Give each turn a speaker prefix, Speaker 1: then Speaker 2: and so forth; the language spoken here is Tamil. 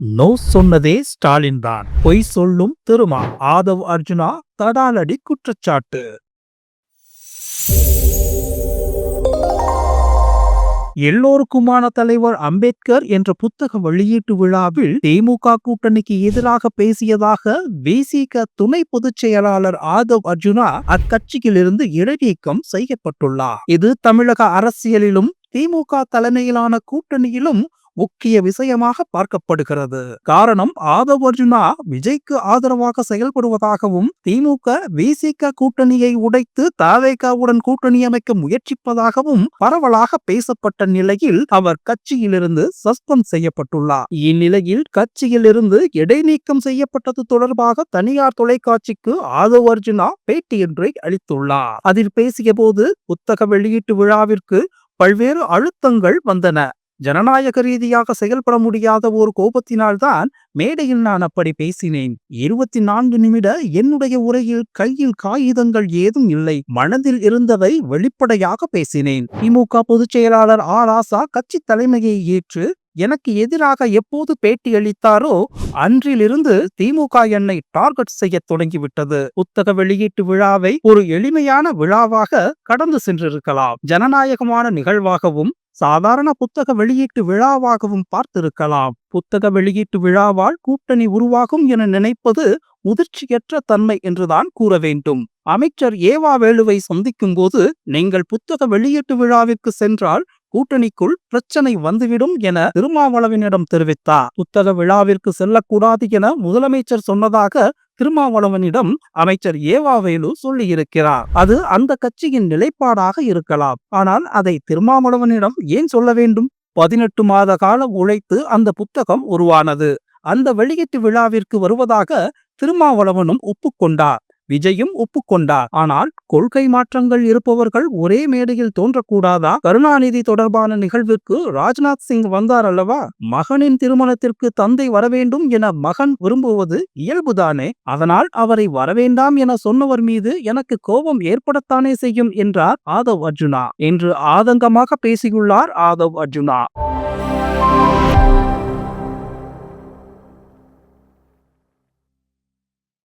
Speaker 1: நோ சொன்னதே ஸ்டாலின் தான். பொய் சொல்லும் திருமா. ஆதவ் அர்ஜுனா தடாலடி குற்றச்சாட்டு. எல்லோருக்குமான தலைவர் அம்பேத்கர் என்ற புத்தக வெளியீட்டு விழாவில் திமுக கூட்டணிக்கு எதிராக பேசியதாக விசிக துணை பொதுச் செயலாளர் ஆதவ் அர்ஜுனா அக்கட்சியிலிருந்து இடைநீக்கம் செய்யப்பட்டுள்ளார். இது தமிழக அரசியலிலும் திமுக தலைமையிலான கூட்டணியிலும் முக்கிய விஷயமாக பார்க்கப்படுகிறது. காரணம் ஆதவ் அர்ஜுனா விஜய்க்கு ஆதரவாக செயல்படுவதாகவும் திமுக விசிக கூட்டணியை உடைத்து தாவேகாவுடன் கூட்டணி அமைக்க முயற்சிப்பதாகவும் பரவலாக பேசப்பட்ட நிலையில் அவர் கட்சியிலிருந்து சஸ்பெண்ட் செய்யப்பட்டுள்ளார். இந்நிலையில் கட்சியிலிருந்து இடைநீக்கம் செய்யப்பட்டது தொடர்பாக தனியார் தொலைக்காட்சிக்கு ஆதவ் அர்ஜுனா பேட்டியொன்றை அளித்துள்ளார். அதில் பேசிய போது புத்தக வெளியீட்டு விழாவிற்கு பல்வேறு அழுத்தங்கள் வந்தன. ஜனநாயக ரீதியாக செயல்பட முடியாத ஒரு கோபத்தினால்தான் மேடையில் நான் அப்படி பேசினேன். இருபத்தி நான்கு நிமிட என்னுடைய உரையில் கையில் காகிதங்கள் ஏதும் இல்லை. மனதில் இருந்ததை வெளிப்படையாக பேசினேன். திமுக பொதுச் செயலாளர் ஆ ராசா கட்சி தலைமையை ஏற்று எனக்கு எதிராக எப்போது பேட்டி அளித்தாரோ அன்றிலிருந்து திமுக என்னை டார்கெட் செய்ய தொடங்கிவிட்டது. புத்தக வெளியீட்டு விழாவை ஒரு எளிமையான விழாவாக கடந்து சென்றிருக்கலாம். ஜனநாயகமான நிகழ்வாகவும் சாதாரண புத்தக வெளியீட்டு விழாவாகவும் பார்த்திருக்கலாம். புத்தக வெளியீட்டு விழாவால் கூட்டணி உருவாகும் என நினைப்பது முதிர்ச்சியற்ற தன்மை என்றுதான் கூற வேண்டும். அமைச்சர் ஏவா வேலுவை சந்திக்கும் போது நீங்கள் புத்தக வெளியீட்டு விழாவிற்கு சென்றால் கூட்டணிக்குள் பிரச்சனை வந்துவிடும் என திருமாவளவனிடம் தெரிவித்தார். புத்தக விழாவிற்கு செல்லக்கூடாது என முதலமைச்சர் சொன்னதாக திருமாவளவனிடம் அமைச்சர் ஏவாவேலு சொல்லியிருக்கிறார். அது அந்த கட்சியின் நிலைப்பாடாக இருக்கலாம். ஆனால் அதை திருமாவளவனிடம் ஏன் சொல்ல வேண்டும்? பதினெட்டு மாத காலம் உழைத்து அந்த புத்தகம் உருவானது. அந்த வெளியீட்டு விழாவிற்கு வருவதாக திருமாவளவனும் ஒப்புக்கொண்டார். விஜயும் ஒப்புக்கொண்டார். ஆனால் கொள்கை மாற்றங்கள் இருப்பவர்கள் ஒரே மேடையில் தோன்றக்கூடாதா? கருணாநிதி தொடர்பான நிகழ்விற்கு ராஜ்நாத் சிங் வந்தார் அல்லவா? மகனின் திருமணத்திற்கு தந்தை வரவேண்டும் என மகன் விரும்புவது இயல்புதானே? அதனால் அவரை வரவேண்டாம் என சொன்னவர் மீது எனக்கு கோபம் ஏற்படத்தானே செய்யும் என்றார் ஆதவ் அர்ஜுனா. என்று ஆதங்கமாக பேசியுள்ளார் ஆதவ் அர்ஜுனா.